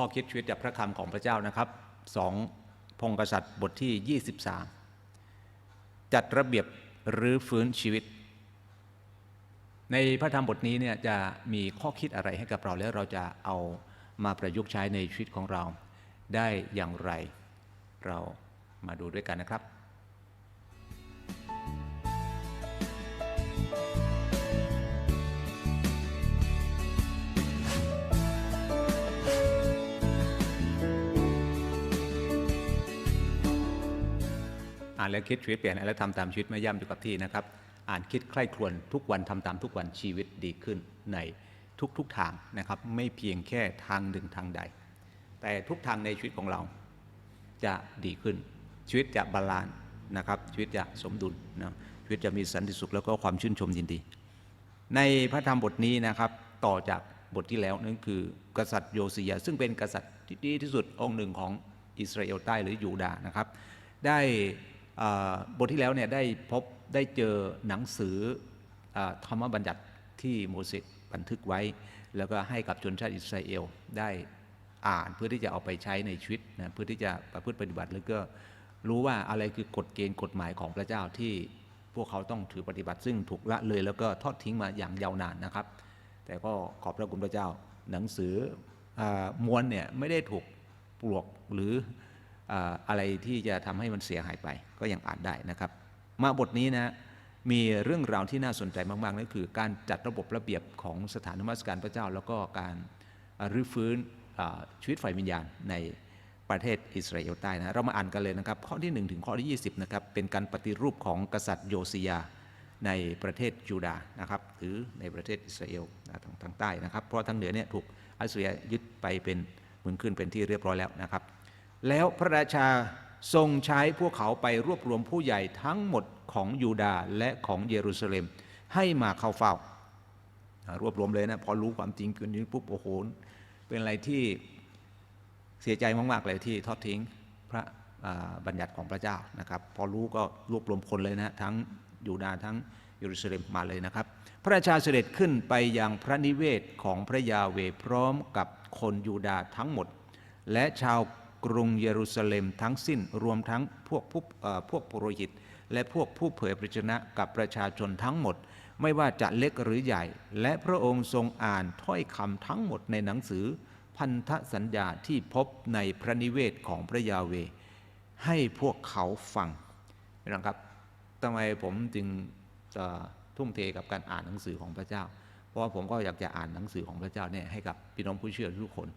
ข้อคิดชีวิตจากพระคำของพระเจ้านะครับสองพงกษัตริย์บทที่ 23 จัดระเบียบหรือฟื้นชีวิต ในพระธรรมบทนี้เนี่ยจะมีข้อคิดอะไรให้กับเราแล้วเราจะเอามาประยุกต์ใช้ในชีวิตของเราได้อย่างไร เรามาดูด้วยกันนะครับ อ่านแล้วคิดชีวิตเปลี่ยนแล้วทำตามชีวิตไม่ย่ำอยู่กับที่นะครับ อ่านคิดใคร่ครวญทุกวันทำตามทุกวันชีวิตดีขึ้นในทุกๆทางนะครับ ไม่เพียงแค่ทางหนึ่งทางใด แต่ทุกทางในชีวิตของเราจะดีขึ้น ชีวิตจะบาลานซ์นะครับ ชีวิตจะสมดุลนะชีวิตจะมีสันติสุขแล้วก็ความชื่นชมยินดี ในพระธรรมบทนี้นะครับต่อจากบทที่แล้วนั่นคือกษัตริย์โยซียาซึ่งเป็นกษัตริย์ที่ดีที่สุดองค์หนึ่งของอิสราเอลใต้หรือยูดาห์นะครับ ได้ บทที่แล้วเนี่ยได้พบได้เจอหนังสืออธรรมบัญญัติที่โมเสสบันทึกไว้ แล้วก็ให้กับชนชาติอิสราเอลได้อ่านเพื่อที่จะเอาไปใช้ในชีวิตนะเพื่อที่จะประพฤติปฏิบัติแล้วก็รู้ว่าอะไรคือกฎเกณฑ์กฎหมายของพระเจ้าที่พวกเขาต้องถือปฏิบัติ ซึ่งถูกละเลยแล้วก็ทอดทิ้งมาอย่างยาวนานนะครับ แต่ก็ขอบพระคุณพระเจ้าหนังสืออมวลเนี่ยไม่ได้ถูกปลวกหรือ อะไรที่จะทำให้มันเสียหายไป ก็ยังอ่านได้นะครับ มาบทนี้นะมีเรื่องราวที่น่าสนใจมากๆนั่นคือ การจัดระบบระเบียบของสถานมัสการพระเจ้า แล้วก็การรื้อฟื้นชีวิตฝ่ายวิญญาณในประเทศอิสราเอลใต้นะเรามาอ่านกันเลยนะครับ ข้อที่ 1 ถึงข้อที่ 20นะครับเป็นการปฏิรูปของกษัตริย์โยซียาในประเทศยูดาห์นะครับหรือในประเทศอิสราเอลทางทางใต้นะครับ เพราะทางเหนือเนี่ยถูกอัสเซียยึดไปเป็นเมืองขึ้นเป็นที่เรียบร้อยแล้วนะครับ แล้วพระราชาทรงใช้พวกเขาไปรวบรวมผู้ใหญ่ทั้งหมดของยูดาห์และของเยรูซาเล็ม ให้มาเข้าเฝ้ารวบรวมเลยนะพอรู้ความจริงเกินนี้ปุ๊บโอ้โหเป็นอะไรที่เสียใจมากๆเลยที่ทอดทิ้งพระบัญญัติของพระเจ้านะครับ พอรู้ก็รวบรวมคนเลยนะทั้งยูดาห์ทั้งเยรูซาเล็มมาเลยนะครับ พระราชาเสด็จขึ้นไปยังพระนิเวศของพระยาเวพร้อมกับคนยูดาห์ทั้งหมด และชาว กรุงเยรูซาเล็มทั้งสิ้นรวมทั้งพวกผู้พวกปุโรหิต และพวกผู้เผยพระชนะกับประชาชนทั้งหมด ไม่ว่าจะเล็กหรือใหญ่ และพระองค์ทรงอ่านถ้อยคำทั้งหมดในหนังสือ พันธสัญญาที่พบในพระนิเวศของพระยาเว ให้พวกเขาฟังนะครับทำไมผมจึงจะทุ่มเทกับการอ่านหนังสือของพระเจ้า เพราะผมก็อยากจะอ่านหนังสือของพระเจ้าเนี่ยให้กับพี่น้องผู้เชื่อทุกคน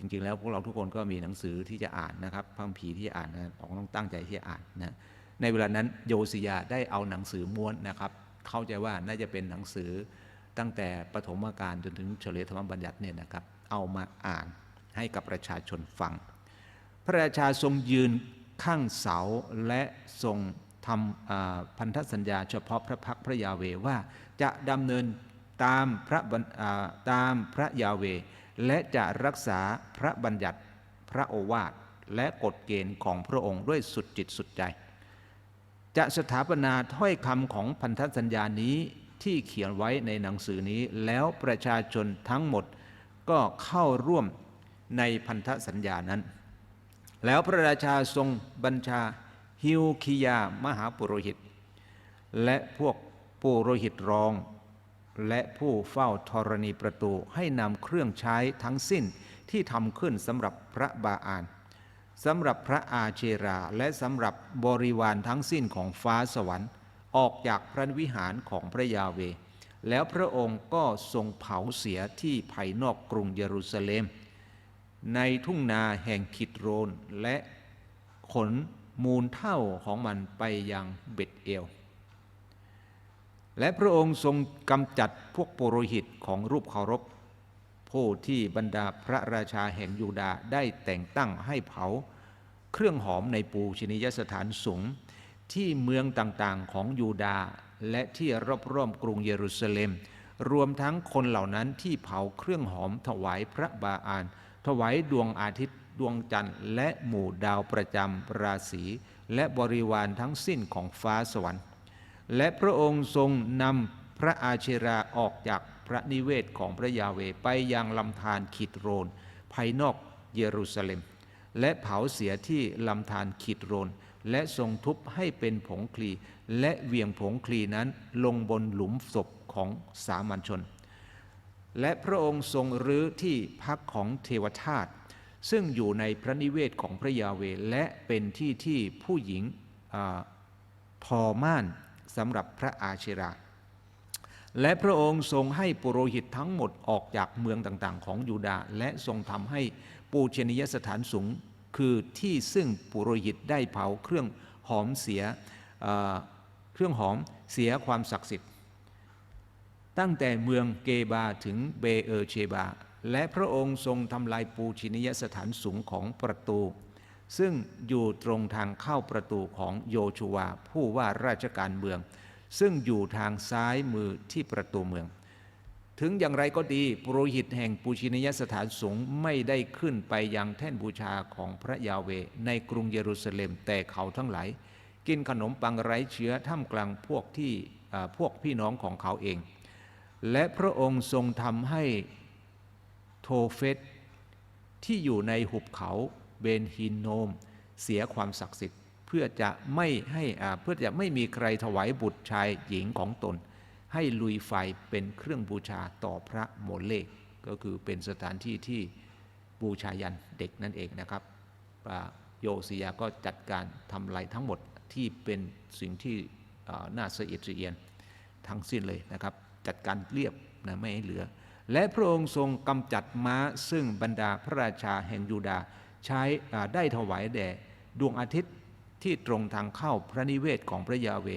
จริง ๆ แล้วพวกเราทุกคนก็มีหนังสือที่จะอ่านนะครับพระคัมภีที่จะอ่านนะเราต้องตั้งใจที่จะอ่านนะในเวลานั้นโยซิยาได้เอาหนังสือม้วนนะครับ เข้าใจว่าน่าจะเป็นหนังสือตั้งแต่ปฐมกาลจนถึงเฉลยธรรมบัญญัติเนี่ยนะครับ เอามาอ่านให้กับประชาชนฟัง พระราชาทรงยืนข้างเสาและทรงทำพันธสัญญาเฉพาะพระพักตร์พระยาเวว่าจะดำเนินตามพระตามพระยาเว และจะรักษาพระบัญญัติพระโอวาทและกฎเกณฑ์ของพระองค์ด้วยสุดจิตสุดใจ จะสถาปนาถ้อยคำของพันธสัญญานี้ที่เขียนไว้ในหนังสือนี้แล้วประชาชนทั้งหมดก็เข้าร่วมในพันธสัญญานั้น แล้วพระราชาทรงบัญชาฮิวคิยามหาปุโรหิต และพวกปุโรหิตรอง และผู้เฝ้าธรณีประตูให้นำเครื่องใช้ทั้งสิ้นที่ทำขึ้นสำหรับพระบาอานสำหรับพระอาเชราและสำหรับบริวารทั้งสิ้นของฟ้าสวรรค์ ออกจากพระวิหารของพระยาเว แล้วพระองค์ก็ทรงเผาเสียที่ภายนอกกรุงเยรูซาเล็ม ในทุ่งนาแห่งคิดโรนและขนมูลเท่าของมันไปยังเบ็ดเอล และพระองค์ทรงกำจัดพวกปุโรหิตของรูปเคารพ ผู้ที่บรรดาพระราชาแห่งยูดาได้แต่งตั้งให้เผา เครื่องหอมในปูชนียสถานสูงที่เมืองต่างๆของยูดาและที่รอบๆกรุงเยรูซาเล็ม รวมทั้งคนเหล่านั้นที่เผาเครื่องหอมถวายพระบาอาน ถวายดวงอาทิตย์ ดวงจันทร์ และหมู่ดาวประจำราศี และบริวารทั้งสิ้นของฟ้าสวรรค์ และพระองค์ทรงนำพระอาเชราออกจากพระนิเวศของพระยาเวไปยังลำธารคิดโรน ภายนอกเยรูซาเล็ม และเผาเสียที่ลำธารคิดโรน และทรงทุบให้เป็นผงคลี และเหวียงผงคลีนั้นลงบนหลุมศพของสามัญชน และพระองค์ทรงรื้อที่พักของเทวทาสซึ่งอยู่ในพระนิเวศของพระยาเวและเป็นที่ที่ผู้หญิงทอม่าน สำหรับพระอาเชรา และพระองค์ทรงให้ปุโรหิตทั้งหมดออกจากเมืองต่างๆ ของยูดาห์และทรงทำให้ปูชนียสถานสูงคือที่ซึ่งปุโรหิตได้เผาเครื่องหอมเสียเเครื่องหอมเสียความศักดิ์สิทธิ์ ตั้งแต่เมืองเกบาถึงเบเอเชบา และพระองค์ทรงทำลายปูชนียสถานสูงของประตู ซึ่งอยู่ตรงทางเข้าประตูของโยชูวาผู้ว่าราชการเมือง ซึ่งอยู่ทางซ้ายมือที่ประตูเมือง ถึงอย่างไรก็ดีปุโรหิตแห่งปูชินยสถานสูงไม่ได้ขึ้นไปยังแท่นบูชาของพระยาเวในกรุงเยรูซาเล็มแต่เขาทั้งหลาย กินขนมปังไร้เชื้อท่ามกลางพวกที่พวกพี่น้องของเขาเอง และพระองค์ทรงทำให้โทเฟตที่อยู่ในหุบเขา เบนฮินโนม เสียความศักดิ์สิทธิ์ เพื่อจะไม่ให้เพื่อจะไม่มีใครถวายบุตรชายหญิงของตน ให้ลุยไฟเป็นเครื่องบูชาต่อพระโมเลกก็คือเป็นสถานที่ที่บูชายันเด็กนั่นเองนะครับโยสิยาก็จัดการทำลายทั้งหมดที่เป็นสิ่งที่น่าสะเอียดสะเอียนทั้งสิ้นเลยนะครับ จัดการเรียบนะไม่ให้เหลือ และพระองค์ทรงกำจัดม้าซึ่งบรรดาพระราชาแห่งยูดา ใช้ได้ถวายแด่ดวงอาทิตย์ที่ตรงทางเข้าพระนิเวศของพระยาเว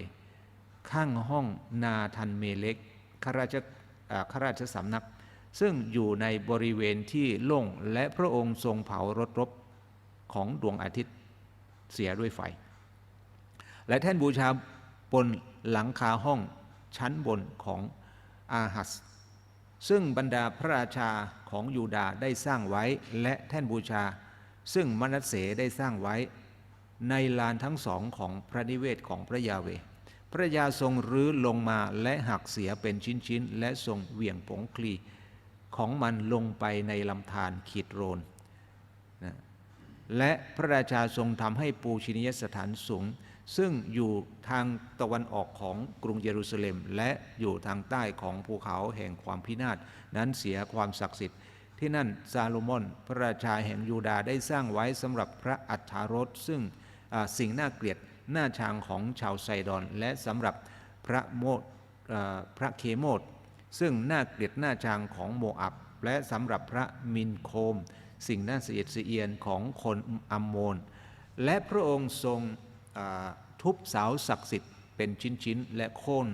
ข้างห้องนาทันเมเล็กข้าราชข้าราชสำนัก ซึ่งอยู่ในบริเวณที่โล่งและพระองค์ทรงเผารถรบของดวงอาทิตย์เสียด้วยไฟ และแท่นบูชาบนหลังคาห้องชั้นบนของอาหัส ซึ่งบรรดาพระราชาของยูดาได้สร้างไว้และแท่นบูชา ซึ่งมนัสเสได้สร้างไว้ในลานทั้งสองของพระนิเวศของพระยาเว พระยาทรงรื้อลงมาและหักเสียเป็นชิ้นๆ และทรงเหวี่ยงผงคลี ของมันลงไปในลำธารขีดโรนนะและพระราชาทรงทำให้ปูชินียสถานสูง ซึ่งอยู่ทางตะวันออกของกรุงเยรูซาเล็ม และอยู่ทางใต้ของภูเขาแห่งความพินาศนั้นเสียความศักดิ์สิทธิ์ ที่นั่นซาโลมอนพระราชาแห่งยูดาห์ได้สร้างไว้สำหรับพระอัฏฐารถซึ่งสิ่งน่าเกลียดหน้าชางของชาวไซดอน และสำหรับพระโมดพระเคโมดซึ่งน่าเกลียดหน้าชางของโมอับ และสำหรับพระมินโคม สิ่งน่าเสียดสีเอียนของคนอัมโมน และพระองค์ทรงทุบเสาศักดิ์สิทธิ์เป็นชิ้นๆ และโค่น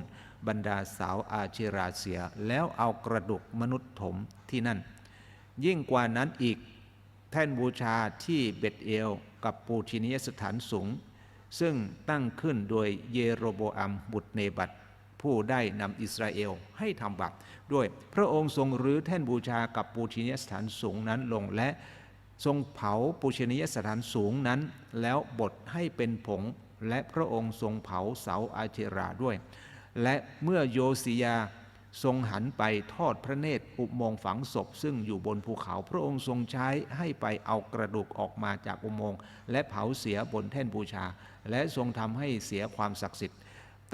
บรรดาสาวอาเชราเสีย แล้วเอากระดูกมนุษย์ถมที่นั่น ยิ่งกว่านั้นอีกแท่นบูชาที่เบตเอล กับปูชินียสถานสูง ซึ่งตั้งขึ้นโดยเยโรโบอัมบุตรเนบัตผู้ได้นำอิสราเอลให้ทำบาปด้วยพระองค์ทรงรื้อแท่นบูชากับปูชินียสถานสูงนั้นลงและทรงเผาปูชินียสถานสูงนั้น แล้วบดให้เป็นผงและพระองค์ทรงเผาเสาอาเชราด้วย และเมื่อโยสิยา ทรงหันไปทอดพระเนตรอุโมงค์ฝังศพ ซึ่งอยู่บนภูเขาพระองค์ทรงใช้ให้ไปเอากระดูกออกมาจากอุโมงค์และเผาเสียบนแท่นบูชา และทรงทำให้เสียความศักดิ์สิทธิ์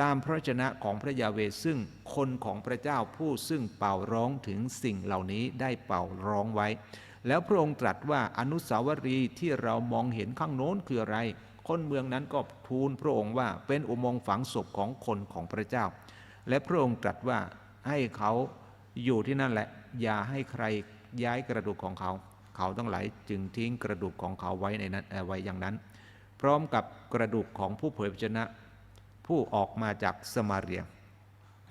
ตามพระชนะของพระยาเวซึ่งคนของพระเจ้าผู้ซึ่งเป่าร้องถึงสิ่งเหล่านี้ได้เป่าร้องไว้ แล้วพระองค์ตรัสว่าอนุสาวรีย์ที่เรามองเห็นข้างโน้นคืออะไร คนเมืองนั้นก็ทูลพระองค์ว่าเป็นอุโมงค์ฝังศพของคนของพระเจ้า และพระองค์ตรัสว่า ให้เขาอยู่ที่นั่นแหละ อย่าให้ใครย้ายกระดูกของเขา เขาทั้งหลายจึงทิ้งกระดูกของเขาไว้ในนั้นไว้อย่างนั้น พร้อมกับกระดูกของผู้เผยพระชนะ ผู้ออกมาจากสมาเรีย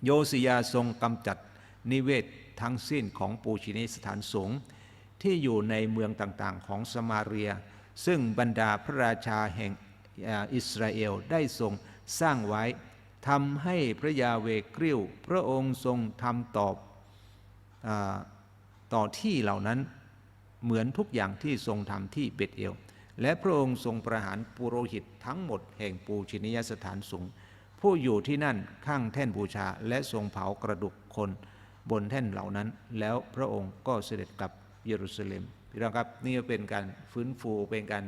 โยสิยาทรงกำจัดนิเวศทั้งสิ้นของปูชินีสถานสงฆ์ที่อยู่ในเมืองต่างๆของสมาเรีย ซึ่งบรรดาพระราชาแห่งอิสราเอลได้ทรงสร้างไว้ ทำให้พระยาเวกริ้ว พระองค์ทรงทำตอบอต่อที่เหล่านั้นเหมือนทุกอย่างที่ทรงทำที่เบตเอล และพระองค์ทรงประหารปุโรหิตทั้งหมดแห่งปูชินียสถานสูง ผู้อยู่ที่นั่นข้างแท่นบูชาและทรงเผากระดูกคนบนแท่นเหล่านั้น แล้วพระองค์ก็เสด็จกลับเยรูซาเล็มน้องครับนี่เป็นการฟื้นฟูเป็นการ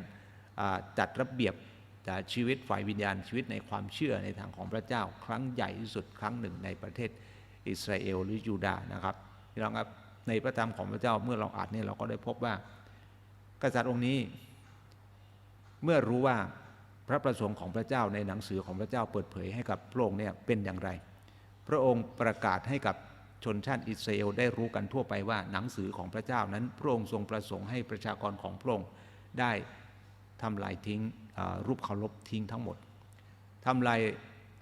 จัดระเบียบ จากชีวิตฝ่ายวิญญาณชีวิตในความเชื่อในทางของพระเจ้า ครั้งใหญ่ที่สุดครั้งหนึ่งในประเทศอิสราเอลหรือยูดาห์นะครับพี่น้องครับในพระธรรมของพระเจ้าเมื่อเราอ่านเนี่ยเราก็ได้พบว่า กษัตริย์องค์นี้ เมื่อรู้ว่าพระประสงค์ของพระเจ้าในหนังสือของพระเจ้าเปิดเผยให้กับพระองค์เนี่ยเป็นอย่างไร พระองค์ประกาศให้กับชนชาติอิสราเอลได้รู้กันทั่วไปว่าหนังสือของพระเจ้านั้นพระองค์ทรงประสงค์ให้ประชากรของพระองค์ได้ ทำลายทิ้งรูปเคารพทิ้งทั้งหมดทำลาย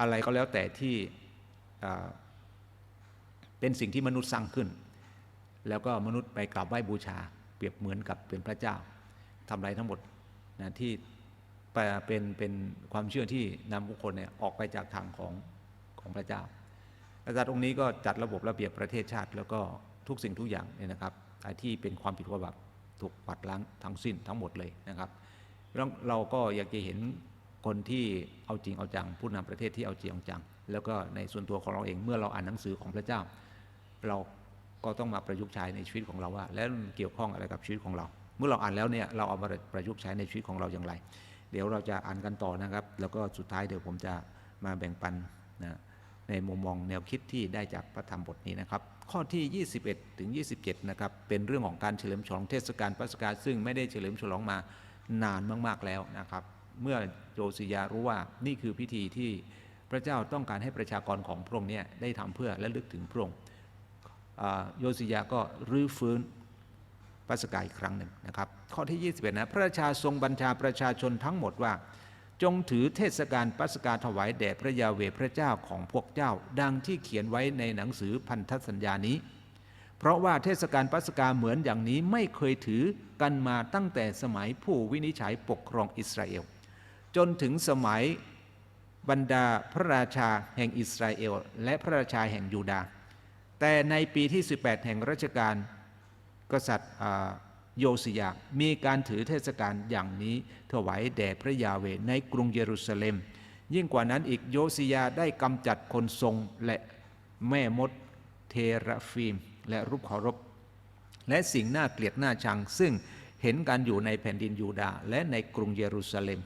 อะไรก็แล้วแต่ที่เป็นสิ่งที่มนุษย์สร้างขึ้น แล้วก็มนุษย์ไปกราบไหว้บูชา เปรียบเหมือนกับเป็นพระเจ้าทำลายทั้งหมดนะที่ไปเป็นเป็นความเชื่อที่นำบุคคลเนี่ยออกไปจากทางของของพระเจ้ากษัตริย์องค์นี้ก็จัดระบบระเบียบประเทศชาติ แล้วก็ทุกสิ่งทุกอย่างเนี่ยนะครับที่เป็นความผิดความบาปถูกปัดล้างทั้งสิ้นทั้งหมดเลยนะครับ แล้วเราก็อยากจะเห็นคนที่เอาจริงเอาจัง ผู้นำประเทศที่เอาจริงเอาจัง แล้วก็ในส่วนตัวของเราเองเมื่อเราอ่านหนังสือของพระเจ้า เราก็ต้องมาประยุกต์ใช้ในชีวิตของเราว่า แล้วเกี่ยวข้องอะไรกับชีวิตของเรา เมื่อเราอ่านแล้วเนี่ยเราเอามาประยุกต์ใช้ในชีวิตของเราอย่างไร เดี๋ยวเราจะอ่านกันต่อนะครับ แล้วก็สุดท้ายเดี๋ยวผมจะมาแบ่งปันนะในมุมมองแนวคิดที่ได้จากพระธรรมบทนี้นะครับ ข้อที่ 21 ถึง 27 นะครับ เป็นเรื่องของการเฉลิมฉลองเทศกาลปัสกาซึ่งไม่ได้เฉลิมฉลองมา นานมาก ๆแล้วนะครับ เมื่อโยซิยารู้ว่านี่คือพิธีที่พระเจ้าต้องการให้ประชากรของพระองค์เนี่ยได้ทำเพื่อและลึกถึงพระองค์โยซิยาก็รื้อฟื้นปัสกาอีกครั้งหนึ่งนะครับ ข้อที่ 21 นะพระราชาทรงบัญชาประชาชนทั้งหมดว่า จงถือเทศกาลปัสกาถวายแด่พระยาเวพระเจ้าของพวกเจ้า ดังที่เขียนไว้ในหนังสือพันธสัญญานี้ เพราะว่าเทศกาลปัสกาเหมือนอย่างนี้ไม่เคยถือกันมาตั้งแต่สมัยผู้วินิจฉัยปกครองอิสราเอล จนถึงสมัยบรรดาพระราชาแห่งอิสราเอล และพระราชาแห่งยูดาห์แต่ในปีที่ 18 แห่งรัชกาลกษัตริย์โยสิยามีการถือเทศกาลอย่างนี้ถวายแด่พระยาเวในกรุงเยรูซาเล็ม ยิ่งกว่านั้นอีกโยสิยาได้กำจัดคนทรงและแม่มดเทราฟีม และรูปเคารพ และสิ่งน่าเกลียดน่าชัง ซึ่งเห็นกันอยู่ในแผ่นดินยูดาห์และในกรุงเยรูซาเล็ม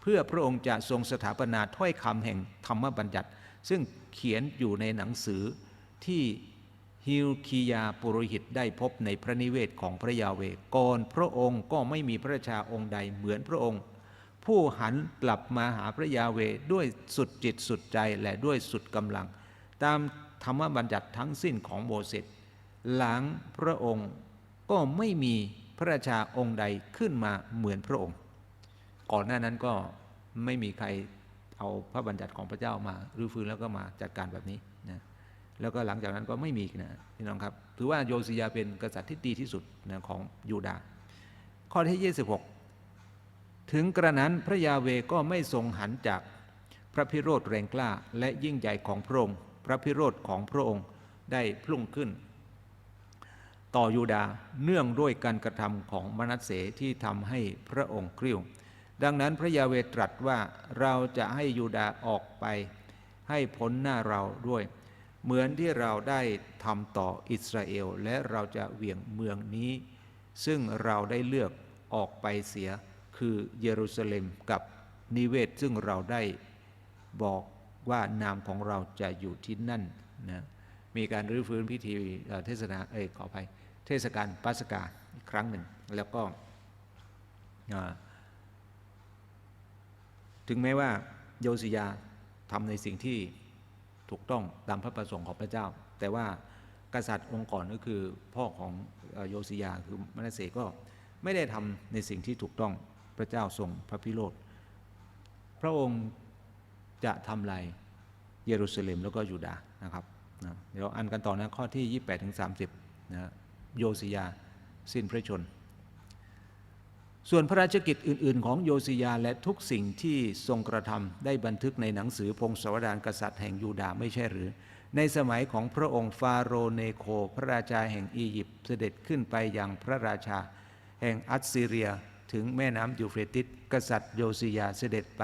เพื่อพระองค์จะทรงสถาปนาถ้อยคำแห่งธรรมบัญญัติ ซึ่งเขียนอยู่ในหนังสือที่ฮิลคียาปุโรหิตได้พบในพระนิเวศของพระยาเวก่อนพระองค์ก็ไม่มีพระชาองค์ใดเหมือนพระองค์ ผู้หันกลับมาหาพระยาเวด้วยสุดจิตสุดใจและด้วยสุดกำลัง ตามธรรมบัญญัติทั้งสิ้นของโมเสส หลังพระองค์ก็ไม่มีพระราชาองค์ใดขึ้นมาเหมือนพระองค์ ก่อนหน้านั้นก็ไม่มีใครเอาพระบัญญัติของพระเจ้ามารื้อฟื้นแล้วก็มาจัดการแบบนี้นะแล้วก็หลังจากนั้นก็ไม่มีอีกนะพี่น้องครับ ถือว่าโยซิยาเป็นกษัตริย์ที่ดีที่สุดนะของยูดาห์ข้อที่ 26 ถึงกระนั้นพระยาเวก็ไม่ทรงหันจากพระพิโรธแรงกล้าและยิ่งใหญ่ของพระองค์ พระพิโรธของพระองค์ได้พุ่งขึ้น ต่อยูดาเนื่องด้วยการกระทำของมนัสเสที่ทำให้พระองค์กริ้ว ดังนั้นพระยาเวตรัสว่าเราจะให้ยูดาออกไป ให้พ้นหน้าเราด้วย เหมือนที่เราได้ทำต่ออิสราเอล และเราจะเหวี่ยงเมืองนี้ ซึ่งเราได้เลือกออกไปเสียคือเยรูซาเล็มกับนิเวศซึ่งเราได้บอกว่านามของเราจะอยู่ที่นั่นนะมีการรื้อฟื้นพิธีเทศนาเอ้ยขออภัย เทศกาลปัสกาอีกครั้งหนึ่ง แล้วก็ถึงแม้ว่าโยสิยาทำในสิ่งที่ถูกต้องตามพระประสงค์ของพระเจ้า แต่ว่ากษัตริย์องค์ก่อนก็คือพ่อของโยสิยาคือมนัสเสก็ไม่ได้ทำในสิ่งที่ถูกต้องพระเจ้าทรงพระพิโรธพระองค์จะทำลายเยรูซาเล็มแล้วก็ยูดาห์นะครับนะเดี๋ยวอ่านกันต่อนะข้อที่ 28ถึง30 นะ โยสิยาสิ้นพระชน ส่วนพระราชกิจอื่น ๆ ของโยสิยาและทุกสิ่งที่ทรงกระทำได้บันทึกในหนังสือพงศาวดารกษัตริย์แห่งยูดาห์ไม่ใช่หรือ ในสมัยของพระองค์ฟาโรเนโค พระราชาแห่งอียิปต์เสด็จขึ้นไปยังพระราชา แห่งอัสซีเรียถึงแม่น้ำยูเฟรติสกษัตริย์โยสิยาเสด็จไป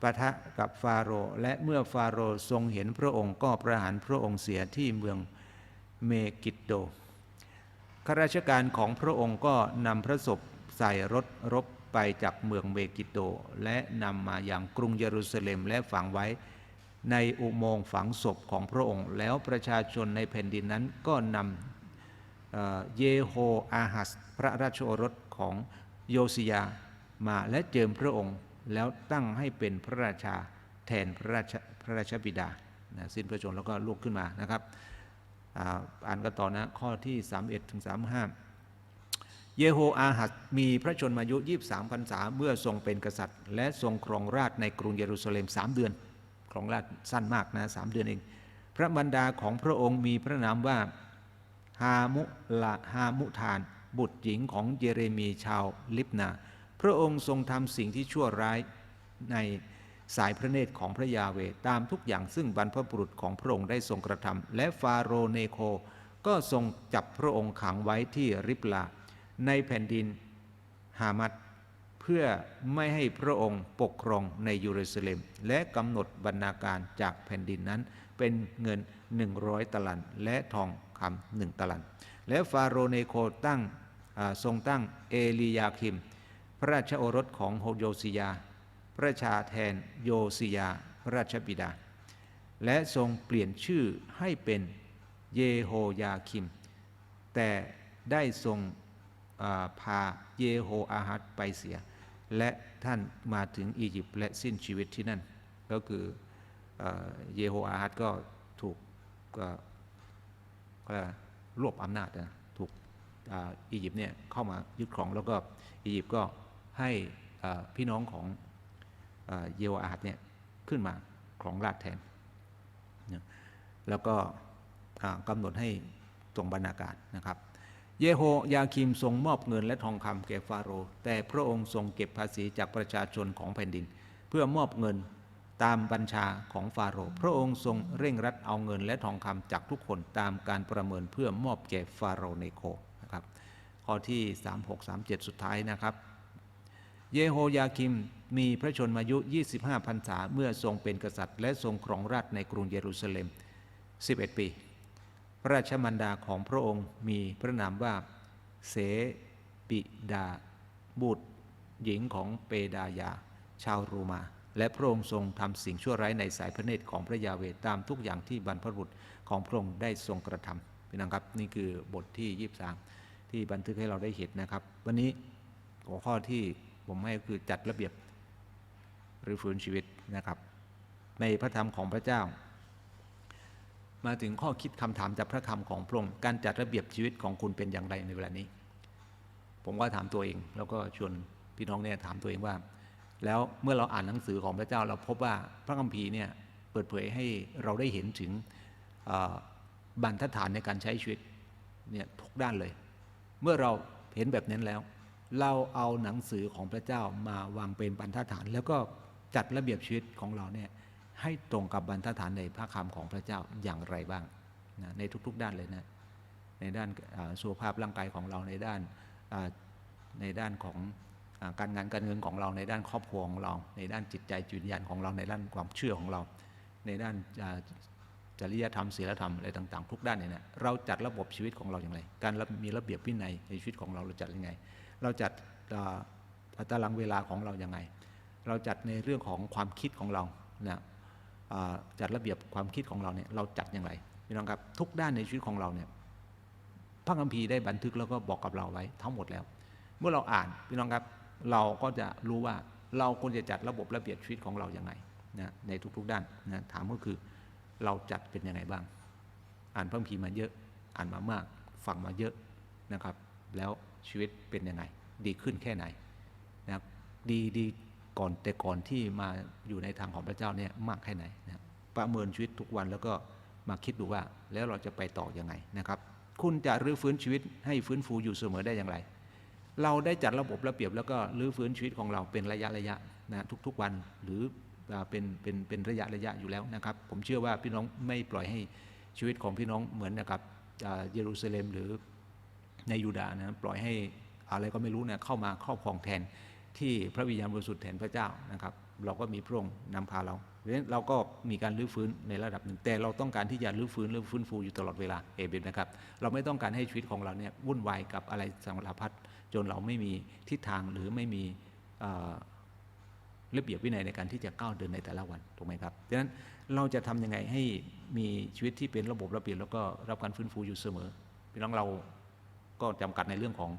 ปะทะกับฟาโรห์และเมื่อฟาโรห์ทรงเห็นพระองค์ก็ประหารพระองค์เสียที่เมืองเมกิดโด ข้าราชการของพระองค์ก็นำพระศพใส่รถรบไปจากเมืองเมกิโดและนำมาอย่างกรุงเยรูซาเล็มและฝังไว้ ในอุโมงค์ฝังศพของพระองค์ แล้วประชาชนในแผ่นดินนั้นก็นำเเยโฮอาหัส พระราชโอรสของโยซิยามาและเจิมพระองค์แล้วตั้งให้เป็นพระราชาแทนพระราชพระราชบิดานะสิ้นพระชนแล้วก็ลุกขึ้นมานะครับ อ่านกันต่อนะข้อที่ 31ถึง35 เยโฮอาหัสมีพระชนมายุ 23พรรษาเมื่อทรงเป็นกษัตริย์ และทรงครองราชในกรุงเยรูซาเล็ม 3 เดือน ครองราชสั้นมากนะสามเดือนเอง พระบรรดาของพระองค์มีพระนามว่าฮามุลาฮามุทาน บุตรหญิงของเยเรมีชาวลิบนา พระองค์ทรงทำสิ่งที่ชั่วร้ายใน สายพระเนตรของพระยาเวตามทุกอย่างซึ่งบรรพบุรุษของพระองค์ได้ทรงกระทำและฟาโรเนโค ก็ทรงจับพระองค์ขังไว้ที่ริบลา ในแผ่นดินฮามัดเพื่อไม่ให้พระองค์ปกครองในเยรูซาเล็ม และกำหนดบรรณาการจากแผ่นดินนั้นเป็นเงิน 100 ตลันและทองคำหนึ่งตลัน และฟาโรเนโคตั้งทรงตั้งเอลียาคิม พระราชโอรสของโฮโยซิยา พระชาแทนโยซิยาราชบิดา และทรงเปลี่ยนชื่อให้เป็นเยโฮยาคิม แต่ได้ทรงาพาเยโฮอาฮัดไปเสีย และท่านมาถึงอียิปต์และสิ้นชีวิตที่นั่น ก็คือเอ่อเยโฮอาฮัดก็ถูกรวบอำนาจนะถูกอ,อียิปต์เนี่ยเข้ามายึดครองแล้วก็อียิปต์ก็ให้พี่น้องของ เยโฮอาดเนี่ยขึ้นมาครองราชแทน แล้วก็กำหนดให้ทรงบรรณาการนะครับ เยโฮยาคิมทรงมอบเงินและทองคำแก่ฟาโรห์แต่พระองค์ทรงเก็บภาษีจากประชาชนของแผ่นดิน เพื่อมอบเงินตามบัญชาของฟาโรห์พระองค์ทรงเร่งรัดเอาเงินและทองคำจากทุกคนตามการประเมินเพื่อมอบแก่ฟาโรห์ในโคนะครับข้อที่ 36 37 สุดท้ายนะครับ เยโฮยาคิมมีพระชนมายุ 25พรรษา เมื่อทรงเป็นกษัตริย์ และทรงครองราชในกรุงเยรูซาเล็ม 11 ปี พระราชมันดาของพระองค์มีพระนามว่า เสปิดา บุตร หญิงของเปดายา ชาวรูมา และพระองค์ทรงทำสิ่งชั่วร้ายในสายพระเนตรของพระยาเวตามทุกอย่างที่บรรพบุรุษของพระองค์ได้ทรงกระทำพี่น้องครับนี่คือบทที่ 23 ที่บันทึกให้เราได้เห็นนะครับ วันนี้หัวข้อที่ ผมให้คือจัดระเบียบหรือฟื้นชีวิตนะครับ ในพระธรรมของพระเจ้า มาถึงข้อคิดคำถามจากพระคำของพระองค์การจัดระเบียบชีวิตของคุณเป็นอย่างไรในเวลานี้ ผมก็ถามตัวเอง แล้วก็ชวนพี่น้องเนี่ยถามตัวเองว่า แล้วเมื่อเราอ่านหนังสือของพระเจ้าเราพบว่าพระคัมภีร์เนี่ยเปิดเผยให้เราได้เห็นถึงบรรทัดฐานในการใช้ชีวิตเนี่ยทุกด้านเลย เมื่อเราเห็นแบบนั้นแล้ว เราเอาหนังสือของพระเจ้ามาวางเป็นบรรทัดฐาน แล้วก็จัดระเบียบชีวิตของเราเนี่ยให้ตรงกับบรรทัดฐานในพระคำของพระเจ้าอย่างไรบ้างนะในทุกๆด้านเลยนะในด้านสุขภาพร่างกายของเราในด้านในด้านของอการงานการเงินของเราในด้านครอบครัวของเรา ในด้านจิตใจจิตวิญญาณของเราในด้านความเชื่อของเรา ในด้านจริยธรรมศีลธรรมอะไรต่างๆ ทุกด้านเนี่ยนะเราจัดระบบชีวิตของเราอย่างไร การมีระเบียบวินัยในชีวิตของเราเราจัดยังไง เราจัดตารางเวลาของเราอย่างไง เราจัดในเรื่องของความคิดของเรานะอ่าจัดระเบียบความคิดของเราเนี่ยเราจัดอย่างไรพี่น้องครับทุกด้านในชีวิตของเราเนี่ยพระคัมภีร์ได้บันทึกแล้วก็บอกกับเราไว้ทั้งหมดแล้ว เมื่อเราอ่านพี่น้องครับเราก็จะรู้ว่าเราควรจะจัดระบบระเบียบชีวิตของเราอย่างไรนะในทุกๆด้านนะถามก็คือเราจัดเป็นยังไงบ้าง อ่านพระคัมภีร์มาเยอะ อ่านมามาก ฟังมาเยอะนะครับ แล้ว ชีวิตเป็นยังไง ดีขึ้นแค่ไหนนะครับดีดีก่อนแต่ก่อนที่มาอยู่ในทางของพระเจ้าเนี่ยมากแค่ไหนนะประเมินชีวิตทุกวันแล้วก็มาคิดดูว่าแล้วเราจะไปต่อยังไงนะครับ คุณจะรื้อฟื้นชีวิตให้ฟื้นฟูอยู่เสมอได้อย่างไร เราได้จัดระบบระเบียบแล้วก็รื้อฟื้นชีวิตของเราเป็นระยะระยะนะทุกๆวันหรือเป็นเป็นเป็นระยะระยะอยู่แล้วนะครับ ผมเชื่อว่าพี่น้องไม่ปล่อยให้ชีวิตของพี่น้องเหมือนนะครับเยรูซาเล็มหรือ ในยูดาห์นะปล่อยให้อะไรก็ไม่รู้เนี่ยเข้ามาครอบครองแทนที่พระวิญญาณบริสุทธิ์แทนพระเจ้านะครับ เราก็มีพระองค์นำพาเราเพราะฉะนั้นเราก็มีการรื้อฟื้นในระดับหนึ่ง แต่เราต้องการที่จะรื้อฟื้นรื้อฟื้นฟูอยู่ตลอดเวลาเอเบนนะครับ เราไม่ต้องการให้ชีวิตของเราเนี่ยวุ่นวายกับอะไรสารพัดจนเราไม่มีทิศทางหรือไม่มีเอ่อระเบียบวินัยในการที่จะก้าวเดินในแต่ละวันถูกไหมครับดังนั้นเราจะทำยังไงให้มีชีวิตที่เป็นระบบระเบียบแล้วก็รับการฟื้นฟูอยู่เสมอพี่น้องเรา ก็จำกัดในเรื่องของ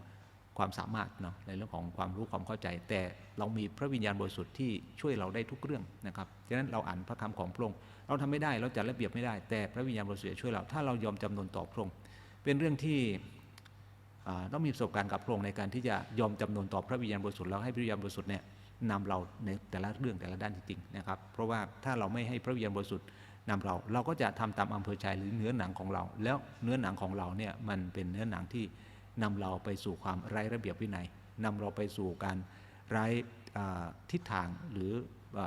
ความสามารถเนาะในเรื่องของความรู้ความเข้าใจ แต่เรามีพระวิญญาณบริสุทธิ์ที่ช่วยเราได้ทุกเรื่องนะครับดังนั้นเราอ่านพระคำของพระองค์เราทำไม่ได้เราจัดระเบียบไม่ได้ แต่พระวิญญาณบริสุทธิ์จะช่วยเรา ถ้าเรายอมจำนนต่อพระองค์เป็นเรื่องที่ต้องมีประสบการณ์กับพระองค์ในการที่จะยอมจำนนต่อพระวิญญาณบริสุทธิ์แล้วให้พระวิญญาณบริสุทธิ์เนี่ยนำเราในแต่ละเรื่องแต่ละด้านจริงๆนะครับ เพราะว่าถ้าเราไม่ให้พระวิญญาณบริสุทธิ์นำเรา เราก็จะทำตามอำเภอใจหรือเนื้อหนังของเรา แล้วเนื้อหนังของเราเนี่ยมันเป็นเนื้อหนังที่ นำเราไปสู่ความไร้ระเบียบวินัยนำเราไปสู่การไร้ทิศทางหรืออ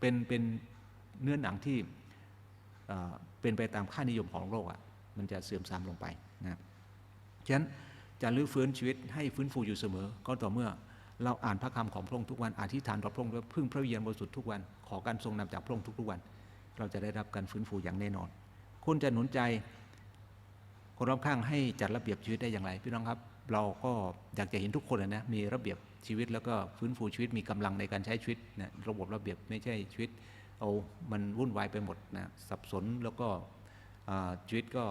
เป็นเป็นเนื้อหนังที่เป็นไปตามค่านิยมของโลกอะมันจะเสื่อมทรามลงไปนะครับฉะนั้นจะรื้อฟื้นชีวิตให้ฟื้นฟูอยู่เสมอ ก็ต่อเมื่อเราอ่านพระคำของพระองค์ทุกวันอธิษฐานต่อพระองค์และพึ่งพระวิญญาณบริสุทธิ์ทุกวันขอการทรงนำจากพระองค์ทุกๆวัน เราจะได้รับการฟื้นฟูอย่างแน่นอน คุณจะหนุนใจ คนรอบข้างให้จัดระเบียบชีวิตได้อย่างไรพี่น้องครับ เราก็อยากจะเห็นทุกคนนะมีระเบียบชีวิตแล้วก็ฟื้นฟูชีวิตมีกำลังในการใช้ชีวิตนะระบบระเบียบไม่ใช่ชีวิตเอามันวุ่นวายไปหมดนะสับสนแล้วก็ชีวิตก็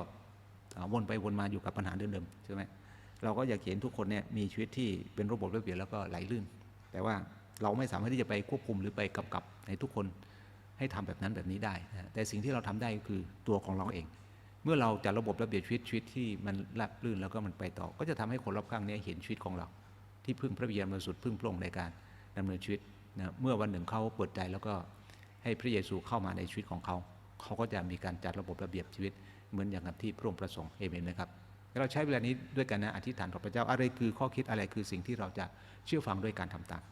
วนไปวนมาอยู่กับปัญหาเดิมๆใช่ไหมเราก็อยากเห็นทุกคนเนี่ยมีชีวิตที่เป็นระบบระเบียบแล้วก็ไหลลื่น แต่ว่าเราไม่สามารถที่จะไปควบคุมหรือไปกำกับในทุกคนให้ทำแบบนั้นแบบนี้ได้นะแต่สิ่งที่เราทำได้ก็คือตัวของเราเอง เมื่อเราจัดระบบระเบียบชีวิตชีวิตที่มันราบลื่นแล้วก็มันไปต่อ ก็จะทำให้คนรอบข้างนี้เห็นชีวิตของเรา ที่พึ่งพระวิญญาณบริสุทธิ์พึ่งพระองค์ในการดำเนินชีวิตนะเมื่อวันหนึ่งเขาเปิดใจแล้วก็ให้พระเยซูเข้ามาในชีวิตของเขา เขาก็จะมีการจัดระบบระเบียบชีวิต เหมือนอย่างกับที่พระองค์ประสงค์เอเมนนะครับเราใช้เวลานี้ด้วยกันนะอธิษฐานต่อพระเจ้าอะไรคือข้อคิดอะไรคือสิ่งที่เราจะเชื่อฟังด้วยการทำตาม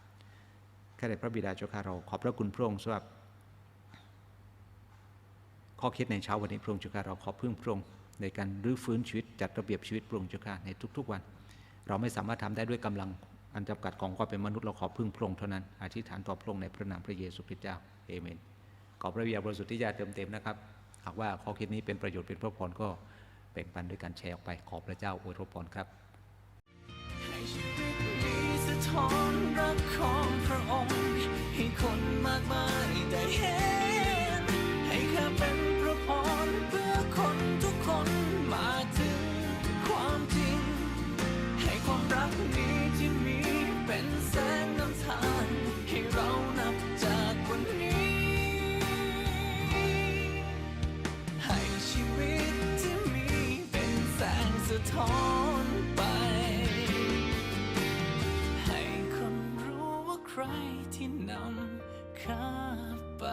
ข้าแต่พระบิดาเจ้าข้าเราขอบพระคุณพระองค์สำหรับ ข้อคิดในเช้าวันนี้พระองค์เจ้าข้าเราขอพึ่งพระองค์ในการรื้อฟื้นชีวิตจัดระเบียบชีวิตพระองค์เจ้าข้าในทุก ๆ วัน เราไม่สามารถทำได้ด้วยกำลังอันจำกัดของความเป็นมนุษย์เราขอพึ่งพระองค์เท่านั้นอธิษฐานต่อพระองค์ในพระนามพระเยซูคริสต์เจ้าเอเมนขอพระวิญญาณบริสุทธิ์ที่จะเติมเต็มนะครับหากว่าข้อคิดนี้เป็นประโยชน์เป็นพระพรก็แบ่งปันด้วยการแชร์ออกไปขอพระเจ้าอวยพรครับให้ชีวิตนี้สะท้อนรักของพระองค์ให้คนมากมายได้เห็นให้ข้าเป็น ใครที่นำข้าไป